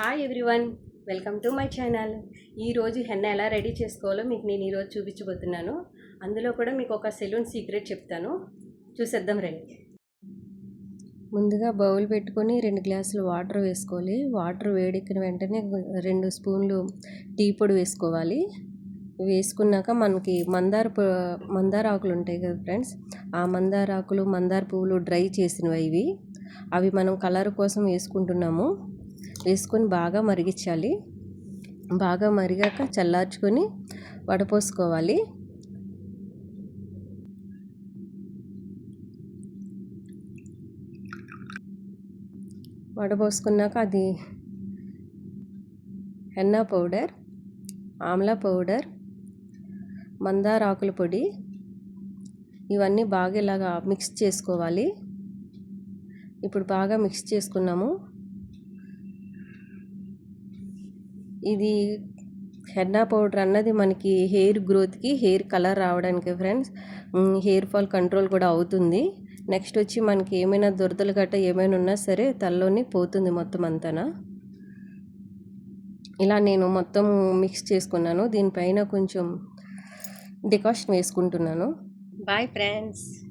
Hi everyone welcome to my channel ఈరోజు henna ఎలా ready చేసుకోవాలో మీకు నేను ఈరోజు చూపించబోతున్నాను. అందులో కూడా మీకు ఒక సెలూన్ సీక్రెట్ చెప్తాను. చూసేద్దాం రండి. ముందుగా బౌల్ పెట్టుకొని రెండు గ్లాసులు వాటర్ వేసుకోవాలి. వాటర్ వేడెక్కిన వెంటనే రెండు స్పూన్లు టీ పొడి వేసుకోవాలి. వేసుకున్నాక మనకి మందార మందార ఆకులు ఉంటాయి కదా ఫ్రెండ్స్ ఆ మందార ఆకులు మందార పువ్వులు డ్రై చేసినవి ఇవి. అవి మనం కలర్ కోసం వేసుకుంటున్నాము. వేసుకొని బాగా మరిగించాలి. బాగా మరిగాక చల్లార్చుకొని వడపోసుకోవాలి. వడపోసుకున్నాక అది హెన్నా పౌడర్ ఆమ్లా పౌడర్ మందార ఆకుల పొడి ఇవన్నీ బాగా ఇలాగా మిక్స్ చేసుకోవాలి. ఇప్పుడు బాగా మిక్స్ చేసుకున్నాము. ఇది హెన్నా పౌడర్ అన్నది మనకి హెయిర్ గ్రోత్కి హెయిర్ కలర్ రావడానికి ఫ్రెండ్స్. హెయిర్ ఫాల్ కంట్రోల్ కూడా అవుతుంది. నెక్స్ట్ వచ్చి మనకి ఏమైనా దురదలు గట్ట ఏమైనా ఉన్నా సరే తలలోని పోతుంది మొత్తం అంతనా. ఇలా నేను మొత్తం మిక్స్ చేసుకున్నాను. దీనిపైన కొంచెం డికాషన్ వేసుకుంటున్నాను. Bye friends